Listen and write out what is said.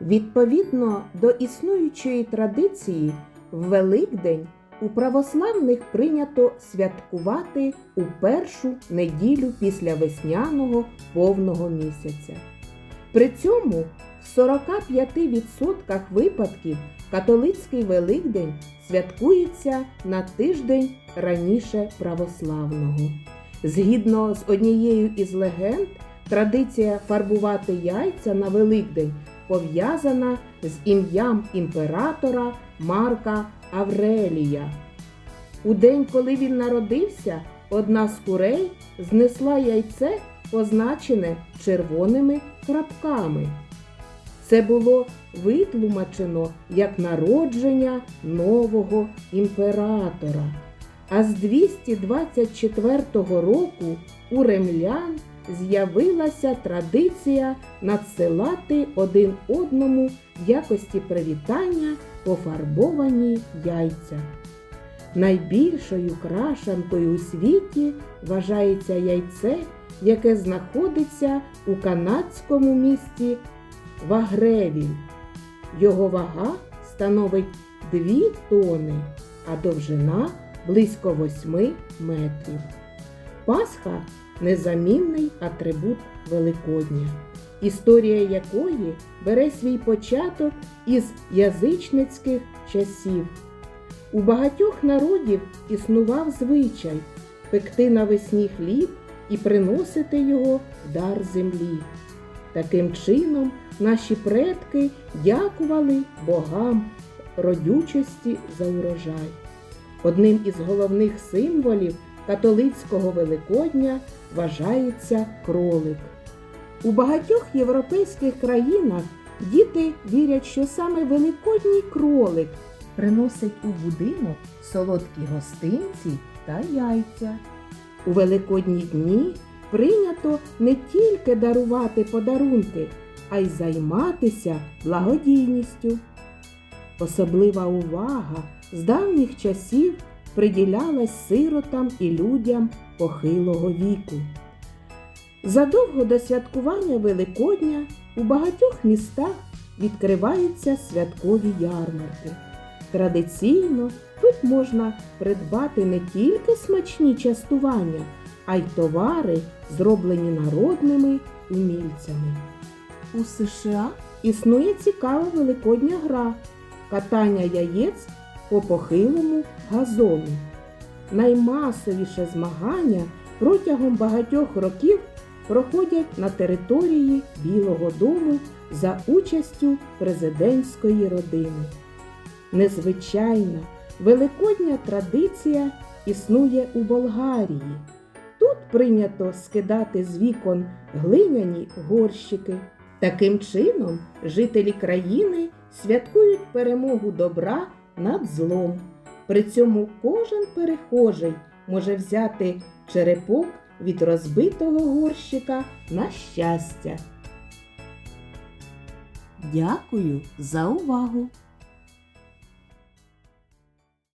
Відповідно до існуючої традиції, в Великдень у православних прийнято святкувати у першу неділю після весняного повного місяця. При цьому в 45% випадків католицький Великдень святкується на тиждень раніше православного. Згідно з однією із легенд, традиція фарбувати яйця на Великдень пов'язана з ім'ям імператора Марка Аврелія. У день, коли він народився, одна з курей знесла яйце, позначене червоними крапками. Це було витлумачено як народження нового імператора. А з 224 року у ремлян з'явилася традиція надсилати один одному в якості привітання пофарбовані яйця. Найбільшою крашанкою у світі вважається яйце, яке знаходиться у канадському місті Вагревіль. Його вага становить 2 тони, а довжина близько 8 метрів. Пасха незамінний атрибут Великодня, історія якої бере свій початок із язичницьких часів. У багатьох народів існував звичай пекти навесні хліб і приносити його в дар землі. Таким чином наші предки дякували богам родючості за урожай. Одним із головних символів католицького Великодня вважається кролик. У багатьох європейських країнах діти вірять, що саме великодній кролик приносить у будинок солодкі гостинці та яйця. У великодні дні прийнято не тільки дарувати подарунки, а й займатися благодійністю. Особлива увага з давніх часів приділялась сиротам і людям похилого віку. Задовго до святкування Великодня у багатьох містах відкриваються святкові ярмарки. Традиційно тут можна придбати не тільки смачні частування, а й товари, зроблені народними умільцями. У США існує цікава великодня гра катання яєць по похилому газону. Наймасовіше змагання протягом багатьох років проходять на території Білого Дому за участю президентської родини. Незвичайна великодня традиція існує у Болгарії. Тут прийнято скидати з вікон глиняні горщики. Таким чином, жителі країни святкують перемогу добра над злом. При цьому кожен перехожий може взяти черепок від розбитого горщика на щастя. Дякую за увагу!